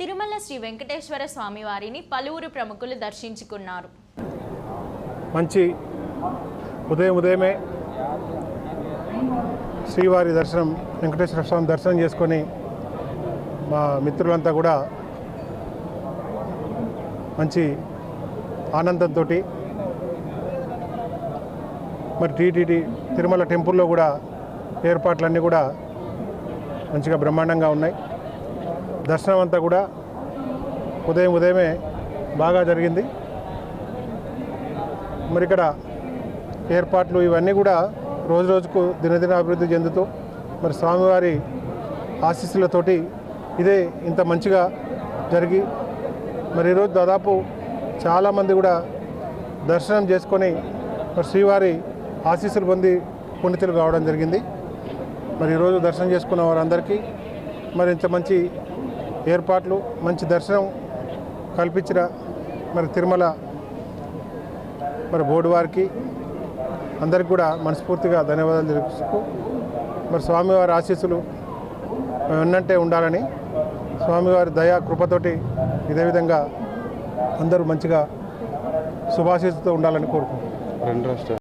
తిరుమల శ్రీ వెంకటేశ్వర స్వామి వారిని పలువురు ప్రముఖులు దర్శించుకున్నారు. మంచి ఉదయం ఉదయమే శ్రీవారి దర్శనం వెంకటేశ్వర స్వామి దర్శనం చేసుకొని మా మిత్రులంతా కూడా మంచి ఆనందంతో మరి టీటీడీ తిరుమల టెంపుల్లో కూడా ఏర్పాట్లన్నీ కూడా మంచిగా బ్రహ్మాండంగా ఉన్నాయి. దర్శనం అంతా కూడా ఉదయం ఉదయమే బాగా జరిగింది. మరి ఇక్కడ ఏర్పాట్లు ఇవన్నీ కూడా రోజు రోజుకు దినదిన అభివృద్ధి చెందుతూ మరి స్వామివారి ఆశీస్సులతోటి ఇదే ఇంత మంచిగా జరిగి మరి ఈరోజు దాదాపు చాలామంది కూడా దర్శనం చేసుకొని మరి శ్రీవారి ఆశీస్సులు పొంది పుణ్యతులు కావడం జరిగింది. మరి ఈరోజు దర్శనం చేసుకున్న వారందరికీ మరి ఇంత మంచి ఏర్పాట్లు మంచి దర్శనం కల్పించిన మరి తిరుమల మరి బోర్డు వారికి అందరికి కూడా మనస్ఫూర్తిగా ధన్యవాదాలు తెలుపుతూ మరి స్వామివారి ఆశీస్సులు ఉన్నంటే ఉండాలని స్వామివారి దయా కృపతోటి ఇదే విధంగా అందరూ మంచిగా శుభాశీస్సుతో ఉండాలని కోరుకుంటున్నాను రెండు రాష్ట్రాలు.